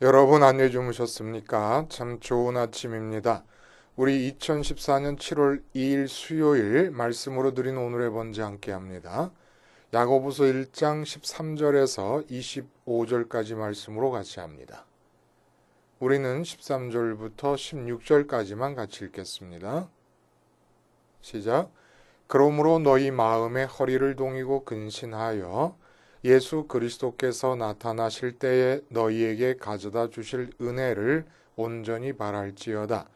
여러분 안녕 주무셨습니까? 참 좋은 아침입니다. 우리 2014년 7월 2일 수요일 말씀으로 드린 오늘의 번제 함께 합니다. 야고보서 1장 13절에서 25절까지 말씀으로 같이 합니다. 우리는 13절부터 16절까지만 같이 읽겠습니다. 시작. 그러므로 너희 마음에 허리를 동이고 근신하여 예수 그리스도께서 나타나실 때에 너희에게 가져다 주실 은혜를 온전히 바랄지어다.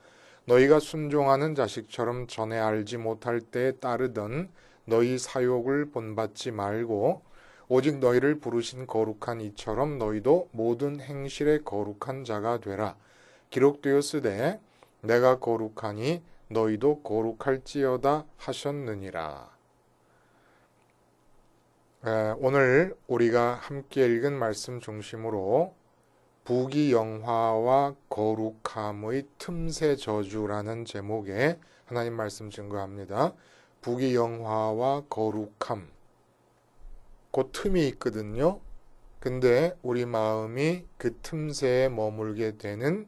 너희가 순종하는 자식처럼 전에 알지 못할 때에 따르던 너희 사욕을 본받지 말고 오직 너희를 부르신 거룩한 이처럼 너희도 모든 행실에 거룩한 자가 되라. 기록되었으되 내가 거룩하니 너희도 거룩할지어다 하셨느니라. 오늘 우리가 함께 읽은 말씀 중심으로 부귀영화와 거룩함의 틈새 저주라는 제목의 하나님 말씀 증거합니다. 부귀영화와 거룩함. 그 틈이 있거든요. 근데 우리 마음이 그 틈새에 머물게 되는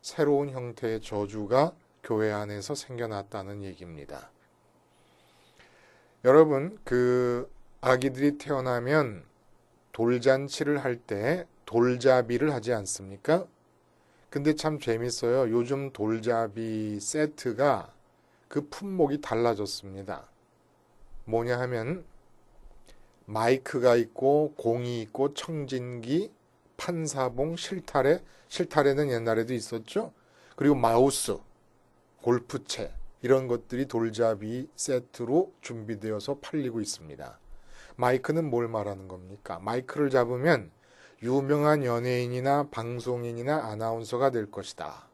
새로운 형태의 저주가 교회 안에서 생겨났다는 얘기입니다. 여러분, 그 아기들이 태어나면 돌잔치를 할 때 돌잡이를 하지 않습니까? 근데 참 재밌어요. 요즘 돌잡이 세트가 그 품목이 달라졌습니다. 뭐냐 하면 마이크가 있고 공이 있고 청진기, 판사봉, 실타래, 실타래는 옛날에도 있었죠. 그리고 마우스, 골프채 이런 것들이 돌잡이 세트로 준비되어서 팔리고 있습니다. 마이크는 뭘 말하는 겁니까? 마이크를 잡으면 유명한 연예인이나 방송인이나 아나운서가 될 것이다.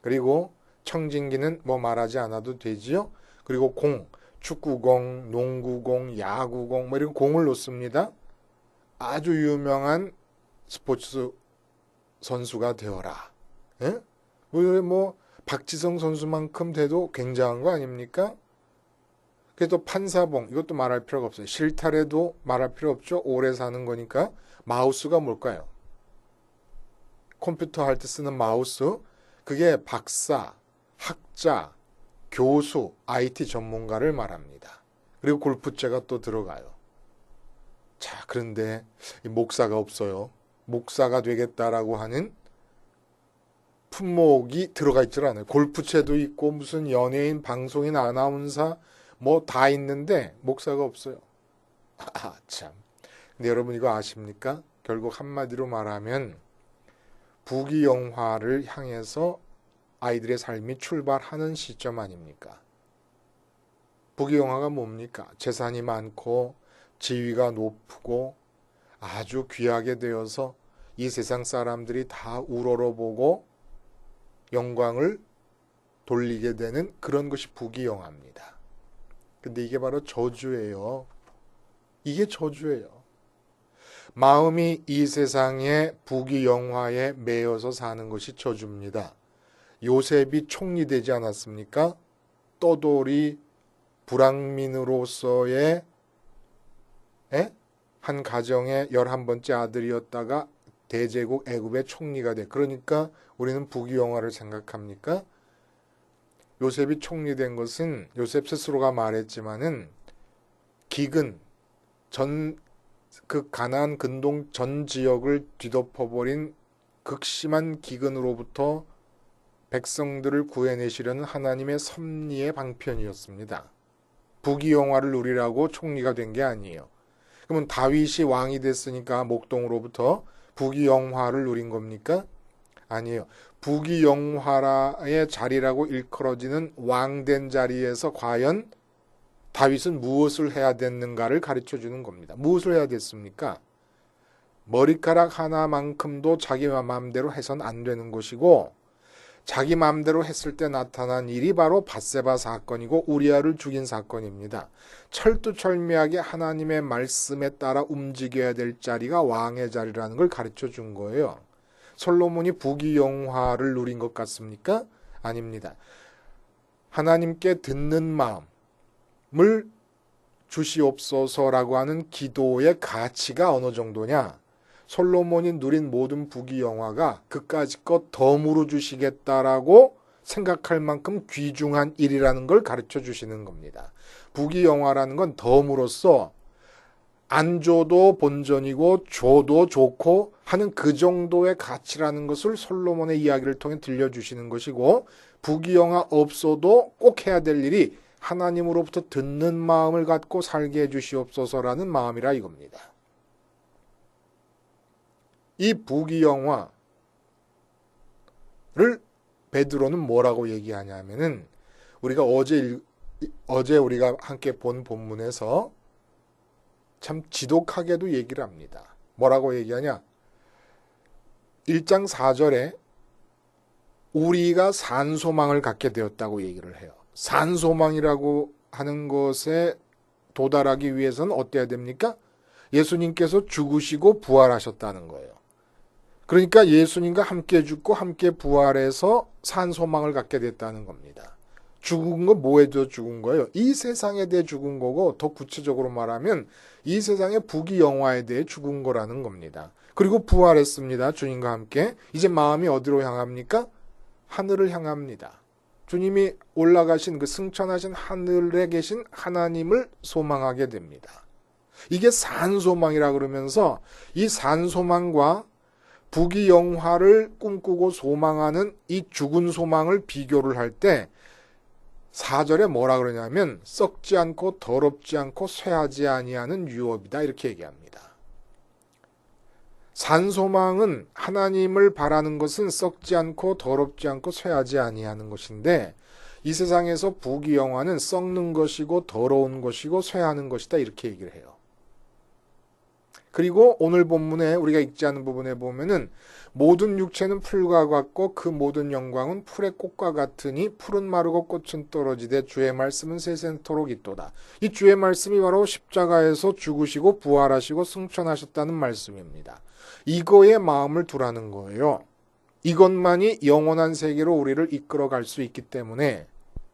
그리고 청진기는 뭐 말하지 않아도 되지요? 그리고 공, 축구공, 농구공, 야구공, 뭐 이런 공을 놓습니다. 아주 유명한 스포츠 선수가 되어라. 예? 뭐, 뭐, 박지성 선수만큼 돼도 굉장한 거 아닙니까? 그래도 판사봉 이것도 말할 필요가 없어요. 실타래도 말할 필요 없죠. 오래 사는 거니까 마우스가 뭘까요? 컴퓨터 할 때 쓰는 마우스 그게 박사, 학자, 교수, IT 전문가를 말합니다. 그리고 골프채가 또 들어가요. 자, 그런데 목사가 없어요. 목사가 되겠다라고 하는 품목이 들어가 있질 않아요. 골프채도 있고 무슨 연예인, 방송인, 아나운서 뭐 다 있는데 목사가 없어요. 아, 참. 근데 여러분 이거 아십니까? 결국 한마디로 말하면 부귀영화를 향해서 아이들의 삶이 출발하는 시점 아닙니까? 부귀영화가 뭡니까? 재산이 많고 지위가 높고 아주 귀하게 되어서 이 세상 사람들이 다 우러러보고 영광을 돌리게 되는 그런 것이 부귀영화입니다. 근데 이게 바로 저주예요. 이게 저주예요. 마음이 이 세상의 부귀영화에 매여서 사는 것이 저주입니다. 요셉이 총리 되지 않았습니까? 떠돌이 불황민으로서의 에? 한 가정의 열한 번째 아들이었다가 대제국 애굽의 총리가 돼. 그러니까 우리는 부귀영화를 생각합니까? 요셉이 총리된 것은 요셉 스스로가 말했지만은 기근 전 그 가나안 근동 전 지역을 뒤덮어버린 극심한 기근으로부터 백성들을 구해내시려는 하나님의 섭리의 방편이었습니다. 부귀영화를 누리라고 총리가 된 게 아니에요. 그러면 다윗이 왕이 됐으니까 목동으로부터 부귀영화를 누린 겁니까? 아니에요. 부귀영화의 자리라고 일컬어지는 왕된 자리에서 과연 다윗은 무엇을 해야 됐는가를 가르쳐 주는 겁니다. 무엇을 해야 됐습니까? 머리카락 하나만큼도 자기 마음대로 해선 안 되는 것이고 자기 마음대로 했을 때 나타난 일이 바로 바세바 사건이고 우리아를 죽인 사건입니다. 철두철미하게 하나님의 말씀에 따라 움직여야 될 자리가 왕의 자리라는 걸 가르쳐 준 거예요. 솔로몬이 부귀영화를 누린 것 같습니까? 아닙니다. 하나님께 듣는 마음을 주시옵소서라고 하는 기도의 가치가 어느 정도냐? 솔로몬이 누린 모든 부귀 영화가 그까짓 것 덤으로 주시겠다라고 생각할 만큼 귀중한 일이라는 걸 가르쳐 주시는 겁니다. 부귀 영화라는 건 덤으로써 안 줘도 본전이고 줘도 좋고 하는 그 정도의 가치라는 것을 솔로몬의 이야기를 통해 들려주시는 것이고 부귀영화 없어도 꼭 해야 될 일이 하나님으로부터 듣는 마음을 갖고 살게 해주시옵소서라는 마음이라 이겁니다. 이 부귀영화를 베드로는 뭐라고 얘기하냐면은 우리가 어제 어제 우리가 함께 본 본문에서 참 지독하게도 얘기를 합니다. 뭐라고 얘기하냐? 1장 4절에 우리가 산소망을 갖게 되었다고 얘기를 해요. 산소망이라고 하는 것에 도달하기 위해서는 어때야 됩니까? 예수님께서 죽으시고 부활하셨다는 거예요. 그러니까 예수님과 함께 죽고 함께 부활해서 산소망을 갖게 됐다는 겁니다. 죽은 거 뭐에 대해 죽은 거예요? 이 세상에 대해 죽은 거고 더 구체적으로 말하면 이 세상의 부귀 영화에 대해 죽은 거라는 겁니다. 그리고 부활했습니다. 주님과 함께. 이제 마음이 어디로 향합니까? 하늘을 향합니다. 주님이 올라가신 그 승천하신 하늘에 계신 하나님을 소망하게 됩니다. 이게 산소망이라 그러면서 이 산소망과 부귀 영화를 꿈꾸고 소망하는 이 죽은 소망을 비교를 할 때 4절에 뭐라 그러냐면 썩지 않고 더럽지 않고 쇠하지 아니하는 유업이다 이렇게 얘기합니다. 산소망은 하나님을 바라는 것은 썩지 않고 더럽지 않고 쇠하지 아니하는 것인데 이 세상에서 부귀영화는 썩는 것이고 더러운 것이고 쇠하는 것이다 이렇게 얘기를 해요. 그리고 오늘 본문에 우리가 읽지 않은 부분에 보면은 모든 육체는 풀과 같고 그 모든 영광은 풀의 꽃과 같으니 풀은 마르고 꽃은 떨어지되 주의 말씀은 세세토록 있도다. 이 주의 말씀이 바로 십자가에서 죽으시고 부활하시고 승천하셨다는 말씀입니다. 이거에 마음을 두라는 거예요. 이것만이 영원한 세계로 우리를 이끌어 갈 수 있기 때문에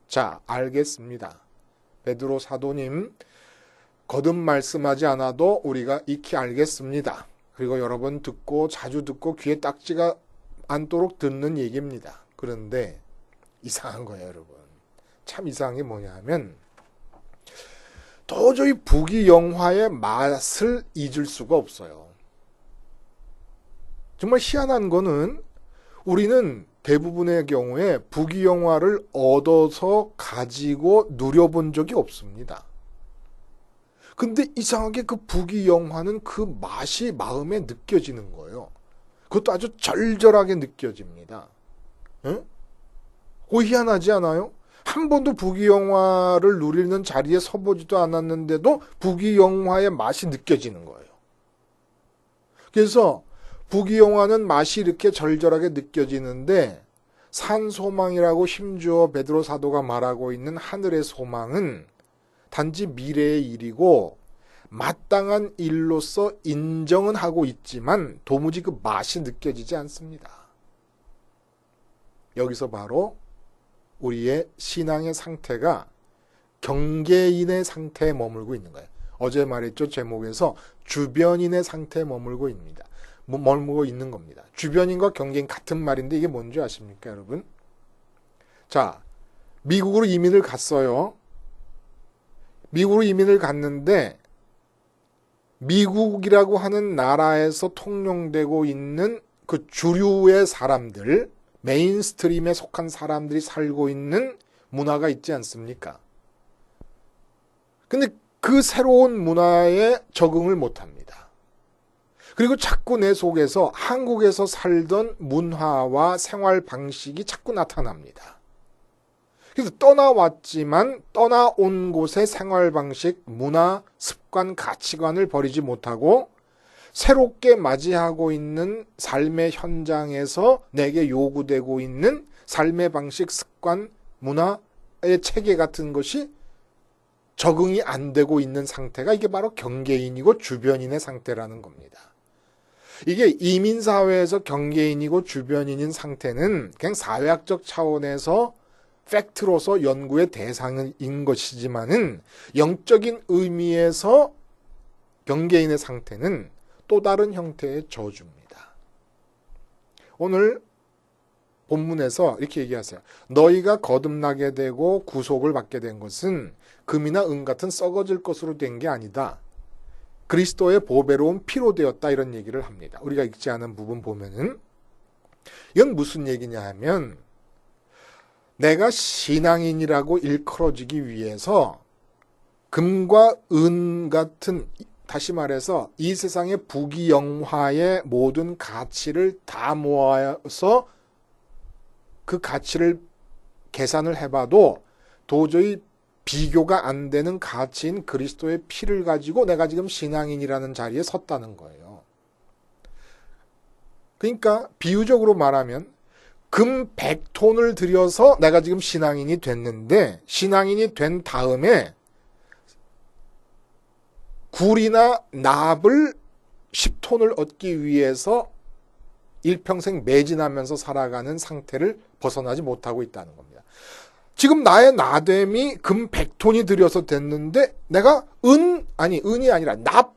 자, 알겠습니다. 베드로 사도님 거듭 말씀하지 않아도 우리가 익히 알겠습니다. 그리고 여러 번 듣고 자주 듣고 귀에 딱지가 않도록 듣는 얘기입니다. 그런데 이상한 거예요, 여러분. 참 이상한 게 뭐냐 하면 도저히 부귀 영화의 맛을 잊을 수가 없어요. 정말 희한한 거는 우리는 대부분의 경우에 부귀 영화를 얻어서 가지고 누려본 적이 없습니다. 근데 이상하게 그 부귀 영화는 그 맛이 마음에 느껴지는 거예요. 그것도 아주 절절하게 느껴집니다. 응? 그 희한하지 않아요? 한 번도 부귀 영화를 누리는 자리에 서보지도 않았는데도 부귀 영화의 맛이 느껴지는 거예요. 그래서 부귀 영화는 맛이 이렇게 절절하게 느껴지는데 산 소망이라고 심주어 베드로 사도가 말하고 있는 하늘의 소망은 단지 미래의 일이고 마땅한 일로서 인정은 하고 있지만 도무지 그 맛이 느껴지지 않습니다. 여기서 바로 우리의 신앙의 상태가 경계인의 상태에 머물고 있는 거예요. 어제 말했죠. 제목에서 주변인의 상태에 머물고 있습니다. 뭐, 머물고 있는 겁니다. 주변인과 경계인 같은 말인데 이게 뭔지 아십니까, 여러분? 자, 미국으로 이민을 갔어요. 미국으로 이민을 갔는데 미국이라고 하는 나라에서 통용되고 있는 그 주류의 사람들, 메인스트림에 속한 사람들이 살고 있는 문화가 있지 않습니까? 근데 그 새로운 문화에 적응을 못 합니다. 그리고 자꾸 내 속에서 한국에서 살던 문화와 생활 방식이 자꾸 나타납니다. 그래서 떠나왔지만 떠나온 곳의 생활 방식, 문화, 습관, 가치관을 버리지 못하고 새롭게 맞이하고 있는 삶의 현장에서 내게 요구되고 있는 삶의 방식, 습관, 문화의 체계 같은 것이 적응이 안 되고 있는 상태가 이게 바로 경계인이고 주변인의 상태라는 겁니다. 이게 이민사회에서 경계인이고 주변인인 상태는 그냥 사회학적 차원에서 팩트로서 연구의 대상인 것이지만은 영적인 의미에서 경계인의 상태는 또 다른 형태의 저주입니다. 오늘 본문에서 이렇게 얘기하세요. 너희가 거듭나게 되고 구속을 받게 된 것은 금이나 은 같은 썩어질 것으로 된 게 아니다. 그리스도의 보배로운 피로 되었다 이런 얘기를 합니다. 우리가 읽지 않은 부분 보면은 이건 무슨 얘기냐 하면 내가 신앙인이라고 일컬어지기 위해서 금과 은 같은 다시 말해서 이 세상의 부귀영화의 모든 가치를 다 모아서 그 가치를 계산을 해봐도 도저히 비교가 안 되는 가치인 그리스도의 피를 가지고 내가 지금 신앙인이라는 자리에 섰다는 거예요. 그러니까 비유적으로 말하면 금 100톤을 들여서 내가 지금 신앙인이 됐는데 신앙인이 된 다음에 굴이나 납을 10톤을 얻기 위해서 일평생 매진하면서 살아가는 상태를 벗어나지 못하고 있다는 겁니다. 지금 나의 나됨이 금 100톤이 들여서 됐는데 내가 은 아니 은이 아니라 납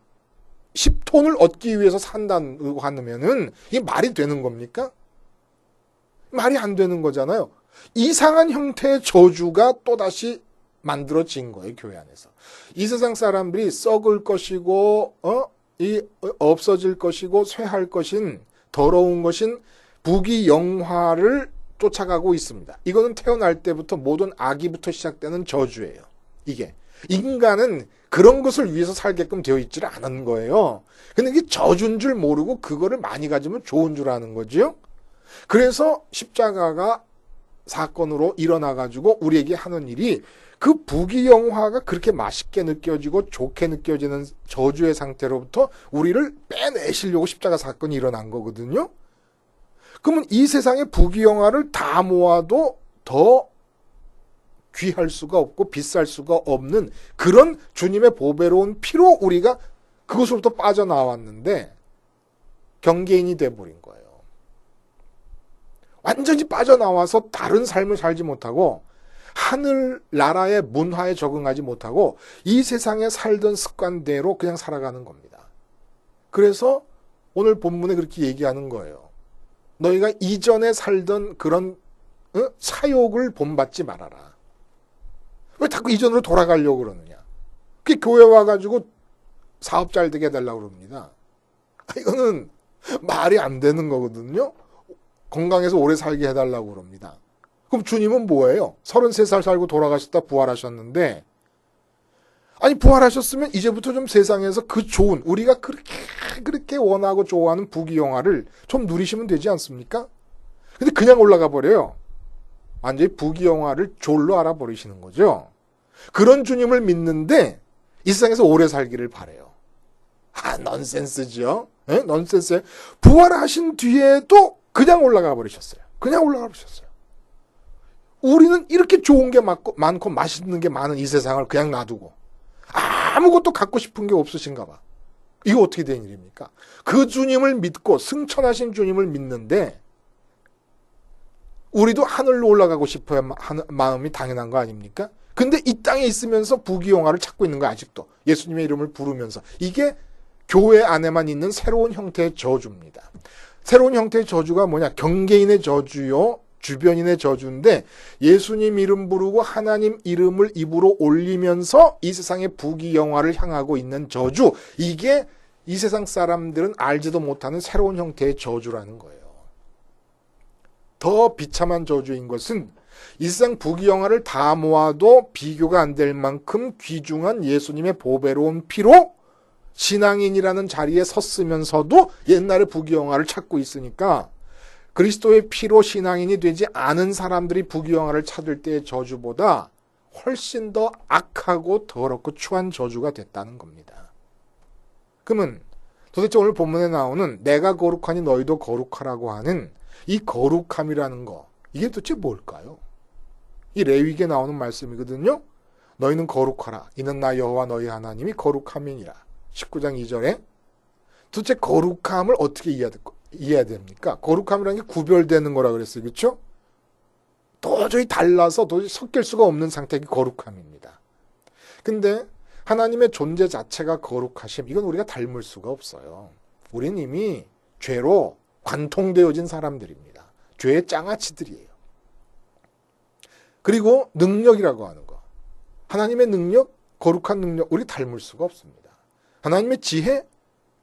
10톤을 얻기 위해서 산다고 하면은 이게 말이 되는 겁니까? 말이 안 되는 거잖아요. 이상한 형태의 저주가 또다시 만들어진 거예요, 교회 안에서. 이 세상 사람들이 썩을 것이고, 어? 이 없어질 것이고, 쇠할 것인, 더러운 것인 부귀 영화를 쫓아가고 있습니다. 이거는 태어날 때부터 모든 악이부터 시작되는 저주예요. 이게. 인간은 그런 것을 위해서 살게끔 되어 있지를 않은 거예요. 근데 이게 저주인 줄 모르고 그거를 많이 가지면 좋은 줄 아는 거지요. 그래서 십자가가 사건으로 일어나가지고 우리에게 하는 일이 그 부귀영화가 그렇게 맛있게 느껴지고 좋게 느껴지는 저주의 상태로부터 우리를 빼내시려고 십자가 사건이 일어난 거거든요. 그러면 이 세상의 부귀영화를 다 모아도 더 귀할 수가 없고 비쌀 수가 없는 그런 주님의 보배로운 피로 우리가 그것으로부터 빠져나왔는데 경계인이 돼버린 거예요. 완전히 빠져나와서 다른 삶을 살지 못하고 하늘 나라의 문화에 적응하지 못하고 이 세상에 살던 습관대로 그냥 살아가는 겁니다. 그래서 오늘 본문에 그렇게 얘기하는 거예요. 너희가 이전에 살던 그런 어? 사욕을 본받지 말아라. 왜 자꾸 이전으로 돌아가려고 그러느냐? 그 교회 와가지고 사업 잘 되게 해달라고 그럽니다. 이거는 말이 안 되는 거거든요. 건강해서 오래 살게 해달라고 그럽니다. 그럼 주님은 뭐예요? 33살 살고 돌아가셨다 부활하셨는데, 아니, 부활하셨으면 이제부터 좀 세상에서 그 좋은, 우리가 그렇게, 그렇게 원하고 좋아하는 부귀영화를 좀 누리시면 되지 않습니까? 근데 그냥 올라가 버려요. 완전히 부귀영화를 졸로 알아버리시는 거죠. 그런 주님을 믿는데 이 세상에서 오래 살기를 바래요. 아, 넌센스죠? 네? 넌센스. 부활하신 뒤에도 그냥 올라가 버리셨어요. 그냥 올라가 버리셨어요. 우리는 이렇게 좋은 게 많고, 많고 맛있는 게 많은 이 세상을 그냥 놔두고 아무것도 갖고 싶은 게 없으신가 봐. 이거 어떻게 된 일입니까? 그 주님을 믿고 승천하신 주님을 믿는데 우리도 하늘로 올라가고 싶어야 마음이 당연한 거 아닙니까? 근데 이 땅에 있으면서 부귀영화를 찾고 있는 거 아직도 예수님의 이름을 부르면서 이게 교회 안에만 있는 새로운 형태의 저주입니다. 새로운 형태의 저주가 뭐냐? 경계인의 저주요, 주변인의 저주인데 예수님 이름 부르고 하나님 이름을 입으로 올리면서 이 세상의 부귀영화를 향하고 있는 저주. 이게 이 세상 사람들은 알지도 못하는 새로운 형태의 저주라는 거예요. 더 비참한 저주인 것은 이 세상 부귀영화를 다 모아도 비교가 안 될 만큼 귀중한 예수님의 보배로운 피로 신앙인이라는 자리에 섰으면서도 옛날의 부귀영화를 찾고 있으니까 그리스도의 피로 신앙인이 되지 않은 사람들이 부귀영화를 찾을 때의 저주보다 훨씬 더 악하고 더럽고 추한 저주가 됐다는 겁니다. 그러면 도대체 오늘 본문에 나오는 내가 거룩하니 너희도 거룩하라고 하는 이 거룩함이라는 거 이게 도대체 뭘까요? 이 레위기에 나오는 말씀이거든요. 너희는 거룩하라. 이는 나 여호와 너희 하나님이 거룩함이니라. 19장 2절에 도대체 거룩함을 어떻게 이해해야 됩니까? 거룩함이라는 게 구별되는 거라 그랬어요. 그렇죠? 도저히 달라서 도저히 섞일 수가 없는 상태가 거룩함입니다. 근데 하나님의 존재 자체가 거룩하심 이건 우리가 닮을 수가 없어요. 우리는 이미 죄로 관통되어진 사람들입니다. 죄의 장아찌들이에요. 그리고 능력이라고 하는 거. 하나님의 능력, 거룩한 능력, 우리 닮을 수가 없습니다. 하나님의 지혜,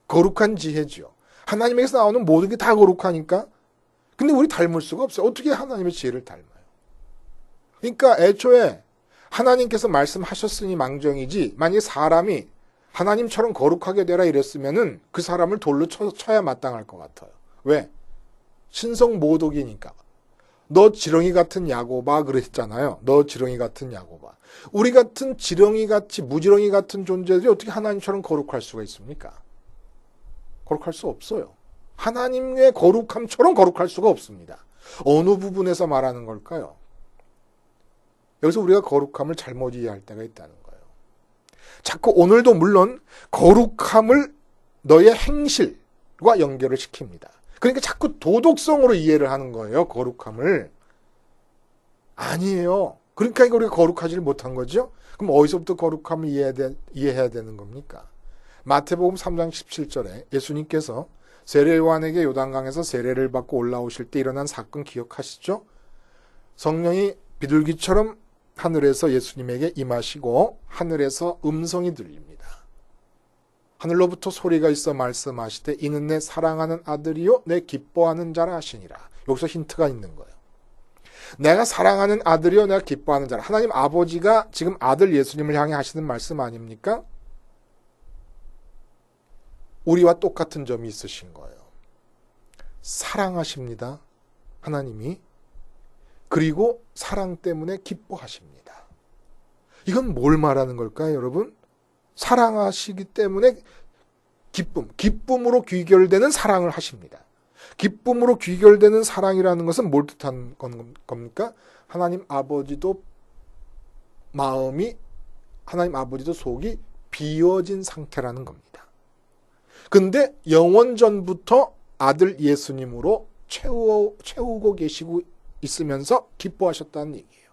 거룩한 지혜지요. 하나님에게서 나오는 모든 게 다 거룩하니까. 근데 우리 닮을 수가 없어요. 어떻게 하나님의 지혜를 닮아요? 그러니까 애초에 하나님께서 말씀하셨으니 망정이지 만약에 사람이 하나님처럼 거룩하게 되라 이랬으면은 그 사람을 돌로 쳐, 쳐야 마땅할 것 같아요. 왜? 신성 모독이니까. 너 지렁이 같은 야고바 그랬잖아요. 너 지렁이 같은 야고바. 우리 같은 지렁이 같이 무지렁이 같은 존재들이 어떻게 하나님처럼 거룩할 수가 있습니까? 거룩할 수 없어요. 하나님의 거룩함처럼 거룩할 수가 없습니다. 어느 부분에서 말하는 걸까요? 여기서 우리가 거룩함을 잘못 이해할 때가 있다는 거예요. 자꾸 오늘도 물론 거룩함을 너의 행실과 연결을 시킵니다. 그러니까 자꾸 도덕성으로 이해를 하는 거예요. 거룩함을. 아니에요. 그러니까 우리가 거룩하지를 못한 거죠. 그럼 어디서부터 거룩함을 이해해야, 되 는 겁니까? 마태복음 3장 17절에 예수님께서 세례 요한에게 요단강에서 세례를 받고 올라오실 때 일어난 사건 기억하시죠? 성령이 비둘기처럼 하늘에서 예수님에게 임하시고 하늘에서 음성이 들립니다. 하늘로부터 소리가 있어 말씀하시되 이는 내 사랑하는 아들이요 내 기뻐하는 자라 하시니라. 여기서 힌트가 있는 거예요. 내가 사랑하는 아들이요 내가 기뻐하는 자라. 하나님 아버지가 지금 아들 예수님을 향해 하시는 말씀 아닙니까? 우리와 똑같은 점이 있으신 거예요. 사랑하십니다. 하나님이 그리고 사랑 때문에 기뻐하십니다. 이건 뭘 말하는 걸까요, 여러분? 사랑하시기 때문에 기쁨, 기쁨으로 귀결되는 사랑을 하십니다. 기쁨으로 귀결되는 사랑이라는 것은 뭘 뜻한 겁니까? 하나님 아버지도 마음이, 하나님 아버지도 속이 비워진 상태라는 겁니다. 근데 영원 전부터 아들 예수님으로 채우, 채우고 계시고 있으면서 기뻐하셨다는 얘기예요.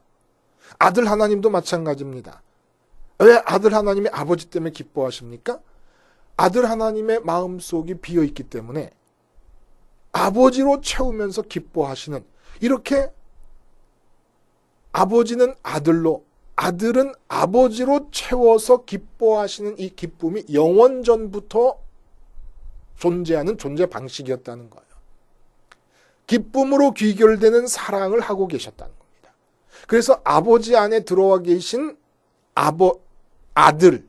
아들 하나님도 마찬가지입니다. 왜 아들 하나님이 아버지 때문에 기뻐하십니까? 아들 하나님의 마음속이 비어 있기 때문에 아버지로 채우면서 기뻐하시는 이렇게 아버지는 아들로 아들은 아버지로 채워서 기뻐하시는 이 기쁨이 영원 전부터 존재하는 존재 방식이었다는 거예요. 기쁨으로 귀결되는 사랑을 하고 계셨다는 겁니다. 그래서 아버지 안에 들어와 계신 아버, 아들,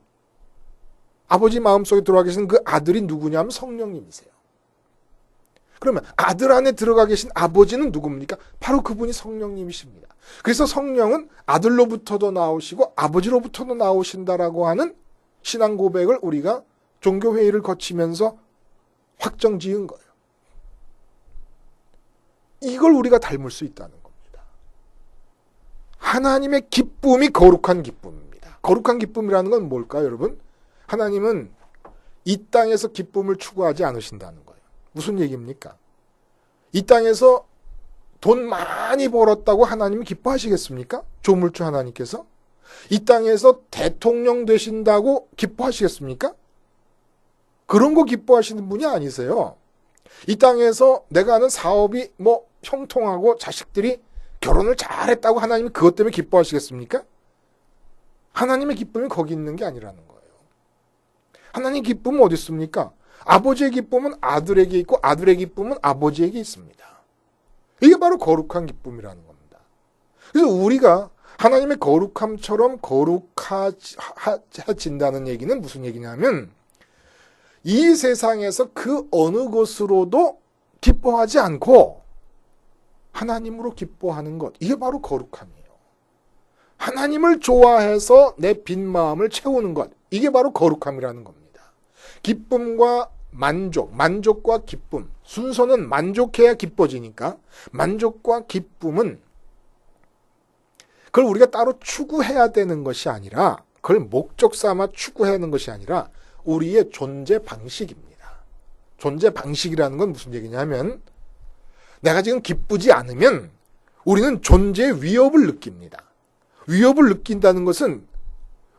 아버지 마음속에 들어와 계신 그 아들이 누구냐면 성령님이세요. 그러면 아들 안에 들어가 계신 아버지는 누굽니까? 바로 그분이 성령님이십니다. 그래서 성령은 아들로부터도 나오시고 아버지로부터도 나오신다라고 하는 신앙 고백을 우리가 종교회의를 거치면서 확정 지은 거예요. 이걸 우리가 닮을 수 있다는 겁니다. 하나님의 기쁨이 거룩한 기쁨입니다. 거룩한 기쁨이라는 건 뭘까요, 여러분? 하나님은 이 땅에서 기쁨을 추구하지 않으신다는 거예요. 무슨 얘기입니까? 이 땅에서 돈 많이 벌었다고 하나님이 기뻐하시겠습니까? 조물주 하나님께서? 이 땅에서 대통령 되신다고 기뻐하시겠습니까? 그런 거 기뻐하시는 분이 아니세요. 이 땅에서 내가 하는 사업이 뭐 형통하고 자식들이 결혼을 잘했다고 하나님이 그것 때문에 기뻐하시겠습니까? 하나님의 기쁨이 거기 있는 게 아니라는 거예요. 하나님 기쁨은 어디 있습니까? 아버지의 기쁨은 아들에게 있고 아들의 기쁨은 아버지에게 있습니다. 이게 바로 거룩한 기쁨이라는 겁니다. 그래서 우리가 하나님의 거룩함처럼 거룩해진다는 얘기는 무슨 얘기냐면 이 세상에서 그 어느 것으로도 기뻐하지 않고 하나님으로 기뻐하는 것. 이게 바로 거룩함이에요. 하나님을 좋아해서 내 빈 마음을 채우는 것. 이게 바로 거룩함이라는 겁니다. 기쁨과 만족, 만족과 기쁨. 순서는 만족해야 기뻐지니까 만족과 기쁨은 그걸 우리가 따로 추구해야 되는 것이 아니라 그걸 목적 삼아 추구해야 하는 것이 아니라 우리의 존재 방식입니다. 존재 방식이라는 건 무슨 얘기냐면 내가 지금 기쁘지 않으면 우리는 존재의 위협을 느낍니다. 위협을 느낀다는 것은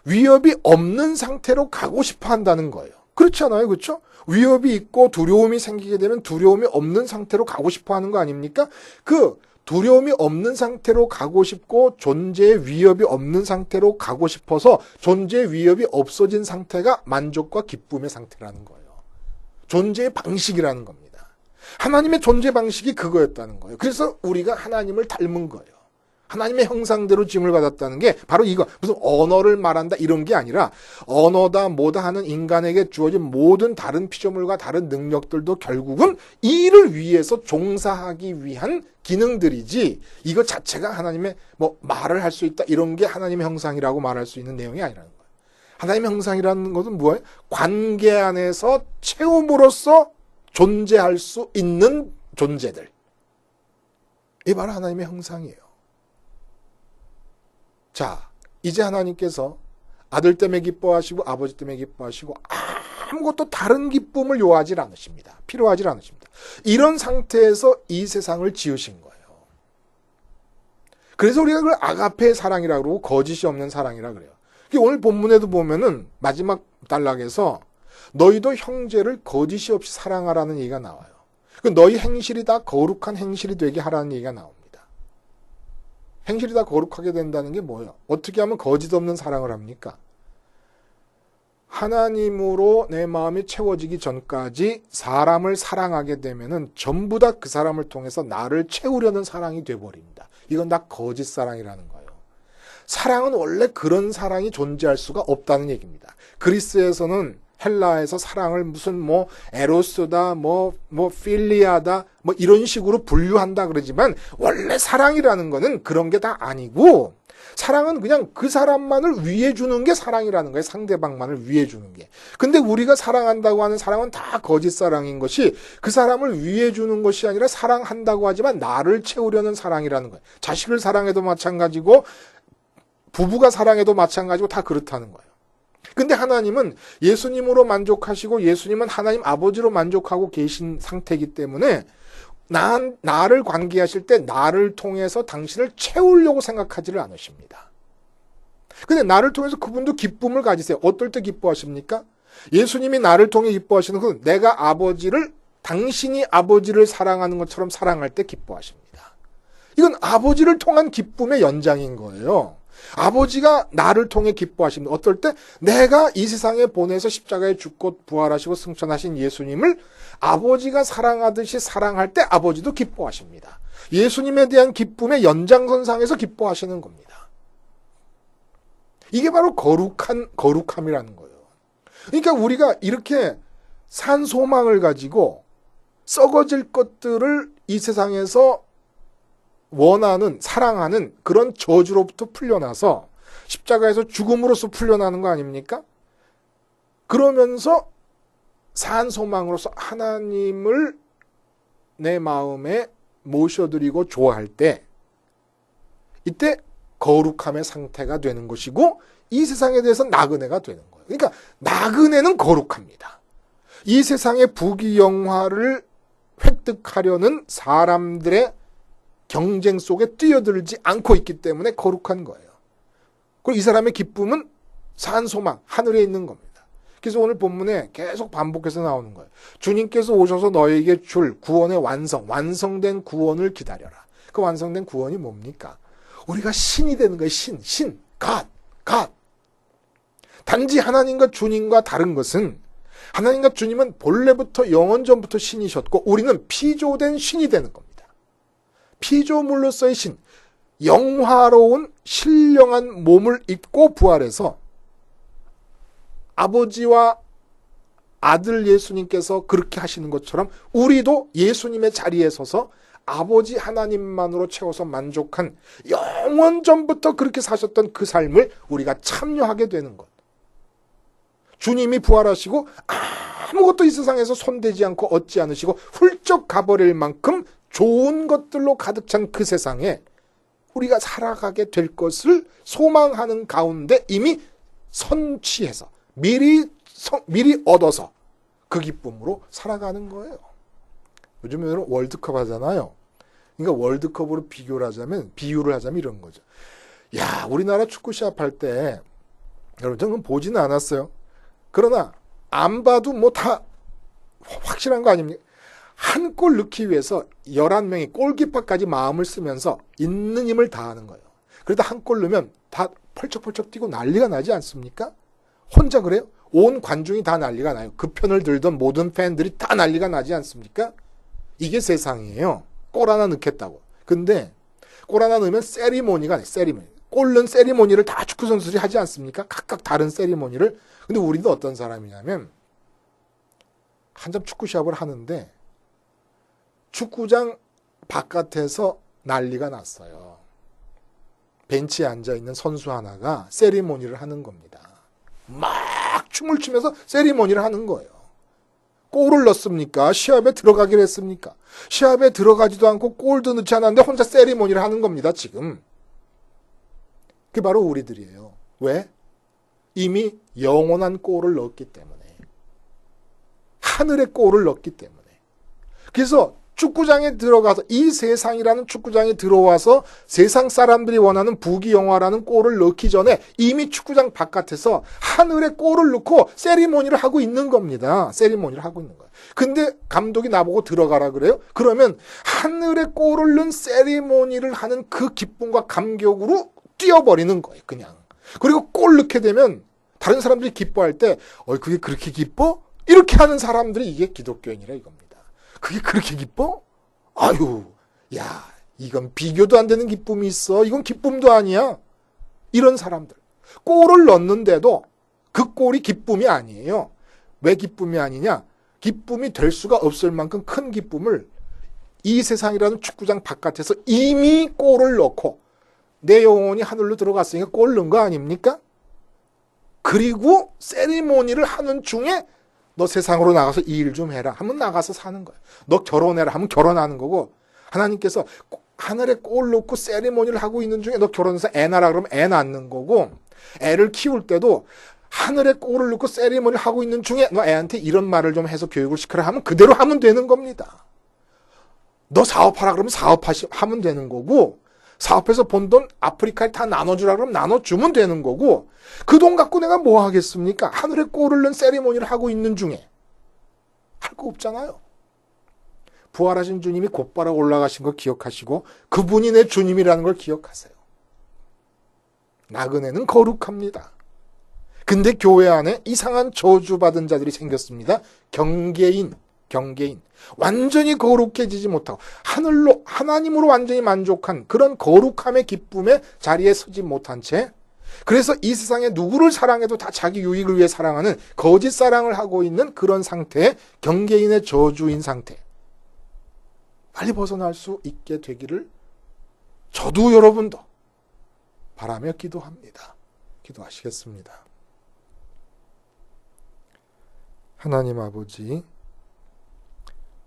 위협이 없는 상태로 가고 싶어 한다는 거예요. 그렇잖아요. 그렇죠? 위협이 있고 두려움이 생기게 되면 두려움이 없는 상태로 가고 싶어 하는 거 아닙니까? 그 두려움이 없는 상태로 가고 싶고 존재의 위협이 없는 상태로 가고 싶어서 존재의 위협이 없어진 상태가 만족과 기쁨의 상태라는 거예요. 존재의 방식이라는 겁니다. 하나님의 존재 방식이 그거였다는 거예요. 그래서 우리가 하나님을 닮은 거예요. 하나님의 형상대로 짐을 받았다는 게 바로 이거 무슨 언어를 말한다 이런 게 아니라 언어다 뭐다 하는 인간에게 주어진 모든 다른 피조물과 다른 능력들도 결국은 이를 위해서 종사하기 위한 기능들이지 이것 자체가 하나님의 뭐 말을 할 수 있다 이런 게 하나님의 형상이라고 말할 수 있는 내용이 아니라는 거예요. 하나님의 형상이라는 것은 뭐예요? 관계 안에서 체험으로서 존재할 수 있는 존재들. 이 바로 하나님의 형상이에요. 자, 이제 하나님께서 아들 때문에 기뻐하시고 아버지 때문에 기뻐하시고 아무것도 다른 기쁨을 요하지 않으십니다. 필요하지 않으십니다. 이런 상태에서 이 세상을 지으신 거예요. 그래서 우리가 그걸 아가페의 사랑이라고 그러고 거짓이 없는 사랑이라 그래요. 오늘 본문에도 보면은 마지막 단락에서 너희도 형제를 거짓이 없이 사랑하라는 얘기가 나와요. 그 너희 행실이 다 거룩한 행실이 되게 하라는 얘기가 나옵니다. 행실이 다 거룩하게 된다는 게 뭐예요? 어떻게 하면 거짓 없는 사랑을 합니까? 하나님으로 내 마음이 채워지기 전까지 사람을 사랑하게 되면은 전부 다 그 사람을 통해서 나를 채우려는 사랑이 돼버립니다. 이건 다 거짓 사랑이라는 거예요. 사랑은 원래 그런 사랑이 존재할 수가 없다는 얘기입니다. 그리스에서는 헬라에서 사랑을 무슨 뭐 에로스다 뭐뭐 필리아다 뭐 이런 식으로 분류한다 그러지만 원래 사랑이라는 거는 그런 게 다 아니고 사랑은 그냥 그 사람만을 위해 주는 게 사랑이라는 거예요. 상대방만을 위해 주는 게. 근데 우리가 사랑한다고 하는 사랑은 다 거짓 사랑인 것이 그 사람을 위해 주는 것이 아니라 사랑한다고 하지만 나를 채우려는 사랑이라는 거예요. 자식을 사랑해도 마찬가지고 부부가 사랑해도 마찬가지고 다 그렇다는 거예요. 근데 하나님은 예수님으로 만족하시고 예수님은 하나님 아버지로 만족하고 계신 상태이기 때문에 나, 나를 관계하실 때 나를 통해서 당신을 채우려고 생각하지를 않으십니다. 근데 나를 통해서 그분도 기쁨을 가지세요. 어떨 때 기뻐하십니까? 예수님이 나를 통해 기뻐하시는 것은 내가 아버지를 당신이 아버지를 사랑하는 것처럼 사랑할 때 기뻐하십니다. 이건 아버지를 통한 기쁨의 연장인 거예요. 아버지가 나를 통해 기뻐하십니다. 어떨 때 내가 이 세상에 보내서 십자가에 죽고 부활하시고 승천하신 예수님을 아버지가 사랑하듯이 사랑할 때 아버지도 기뻐하십니다. 예수님에 대한 기쁨의 연장선상에서 기뻐하시는 겁니다. 이게 바로 거룩한 거룩함이라는 거예요. 그러니까 우리가 이렇게 산 소망을 가지고 썩어질 것들을 이 세상에서 원하는 사랑하는 그런 저주로부터 풀려나서 십자가에서 죽음으로써 풀려나는 거 아닙니까? 그러면서 산 소망으로서 하나님을 내 마음에 모셔드리고 좋아할 때 이때 거룩함의 상태가 되는 것이고 이 세상에 대해서 나그네가 되는 거예요. 그러니까 나그네는 거룩합니다. 이 세상의 부귀영화를 획득하려는 사람들의 경쟁 속에 뛰어들지 않고 있기 때문에 거룩한 거예요. 그리고 이 사람의 기쁨은 산 소망, 하늘에 있는 겁니다. 그래서 오늘 본문에 계속 반복해서 나오는 거예요. 주님께서 오셔서 너에게 줄 구원의 완성, 완성된 구원을 기다려라. 그 완성된 구원이 뭡니까? 우리가 신이 되는 거예요. 신, 신, 갓, 갓. 단지 하나님과 주님과 다른 것은 하나님과 주님은 본래부터 영원 전부터 신이셨고 우리는 피조된 신이 되는 겁니다. 피조물로서의 신, 영화로운 신령한 몸을 입고 부활해서 아버지와 아들 예수님께서 그렇게 하시는 것처럼 우리도 예수님의 자리에 서서 아버지 하나님만으로 채워서 만족한 영원 전부터 그렇게 사셨던 그 삶을 우리가 참여하게 되는 것. 주님이 부활하시고 아무것도 이 세상에서 손대지 않고 얻지 않으시고 훌쩍 가버릴 만큼 좋은 것들로 가득 찬 그 세상에 우리가 살아가게 될 것을 소망하는 가운데 이미 선취해서 미리 미리 얻어서 그 기쁨으로 살아가는 거예요. 요즘에 월드컵 하잖아요. 그러니까 월드컵으로 비교를 하자면 비유를 하자면 이런 거죠. 야, 우리나라 축구 시합할 때 여러분 저는 보지는 않았어요. 그러나 안 봐도 뭐 다 확실한 거 아닙니까? 한 골 넣기 위해서 11명이 골키퍼까지 마음을 쓰면서 있는 힘을 다하는 거예요. 그러다 한 골 넣으면 다 펄쩍펄쩍 뛰고 난리가 나지 않습니까? 혼자 그래요? 온 관중이 다 난리가 나요. 그 편을 들던 모든 팬들이 다 난리가 나지 않습니까? 이게 세상이에요. 골 하나 넣겠다고. 근데 골 하나 넣으면 세리모니가 아니에요. 세리모니. 골 넣은 세리모니를 다 축구 선수들이 하지 않습니까? 각각 다른 세리모니를. 근데 우리도 어떤 사람이냐면 한참 축구 시합을 하는데 축구장 바깥에서 난리가 났어요. 벤치에 앉아 있는 선수 하나가 세리모니를 하는 겁니다. 막 춤을 추면서 세리모니를 하는 거예요. 골을 넣습니까? 시합에 들어가기로 했습니까? 시합에 들어가지도 않고 골도 넣지 않았는데 혼자 세리모니를 하는 겁니다, 지금. 그게 바로 우리들이에요. 왜? 이미 영원한 골을 넣었기 때문에. 하늘의 골을 넣었기 때문에. 그래서 축구장에 들어가서 이 세상이라는 축구장에 들어와서 세상 사람들이 원하는 부귀영화라는 골을 넣기 전에 이미 축구장 바깥에서 하늘의 골을 넣고 세리모니를 하고 있는 겁니다. 세리모니를 하고 있는 거예요. 근데 감독이 나보고 들어가라 그래요? 그러면 하늘의 골을 넣은 세리모니를 하는 그 기쁨과 감격으로 뛰어버리는 거예요. 그냥. 그리고 골 넣게 되면 다른 사람들이 기뻐할 때, 어, 그게 그렇게 기뻐? 이렇게 하는 사람들이 이게 기독교인이라 이겁니다. 그게 그렇게 기뻐? 아유, 야, 이건 비교도 안 되는 기쁨이 있어. 이건 기쁨도 아니야. 이런 사람들. 골을 넣는데도 그 골이 기쁨이 아니에요. 왜 기쁨이 아니냐? 기쁨이 될 수가 없을 만큼 큰 기쁨을 이 세상이라는 축구장 바깥에서 이미 골을 넣고 내 영혼이 하늘로 들어갔으니까 골 넣은 거 아닙니까? 그리고 세리모니를 하는 중에 너 세상으로 나가서 이일좀 해라 하면 나가서 사는 거야. 너 결혼해라 하면 결혼하는 거고 하나님께서 하늘에 골 놓고 세리머니를 하고 있는 중에 너 결혼해서 애 낳으라 그러면 애 낳는 거고 애를 키울 때도 하늘에 골을 넣고 세리머니를 하고 있는 중에 너 애한테 이런 말을 좀 해서 교육을 시켜라 하면 그대로 하면 되는 겁니다. 너 사업하라 그러면 사업하면 되는 거고 사업해서 번 돈 아프리카에 다 나눠주라 그러면 나눠주면 되는 거고 그 돈 갖고 내가 뭐 하겠습니까? 하늘에 골을 넣은 세리머니를 하고 있는 중에 할 거 없잖아요. 부활하신 주님이 곧바로 올라가신 걸 기억하시고 그분이 내 주님이라는 걸 기억하세요. 나그네는 거룩합니다. 근데 교회 안에 이상한 저주받은 자들이 생겼습니다. 경계인, 경계인. 완전히 거룩해지지 못하고 하늘로 하나님으로 완전히 만족한 그런 거룩함의 기쁨의 자리에 서지 못한 채 그래서 이 세상에 누구를 사랑해도 다 자기 유익을 위해 사랑하는 거짓 사랑을 하고 있는 그런 상태, 경계인의 저주인 상태. 빨리 벗어날 수 있게 되기를 저도 여러분도 바라며 기도합니다. 기도하시겠습니다. 하나님 아버지,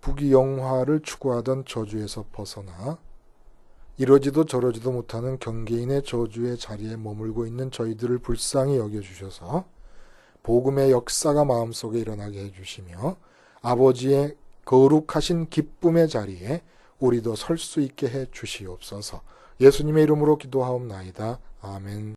부귀영화를 추구하던 저주에서 벗어나 이러지도 저러지도 못하는 경계인의 저주의 자리에 머물고 있는 저희들을 불쌍히 여겨주셔서 복음의 역사가 마음속에 일어나게 해주시며 아버지의 거룩하신 기쁨의 자리에 우리도 설 수 있게 해 주시옵소서 예수님의 이름으로 기도하옵나이다. 아멘.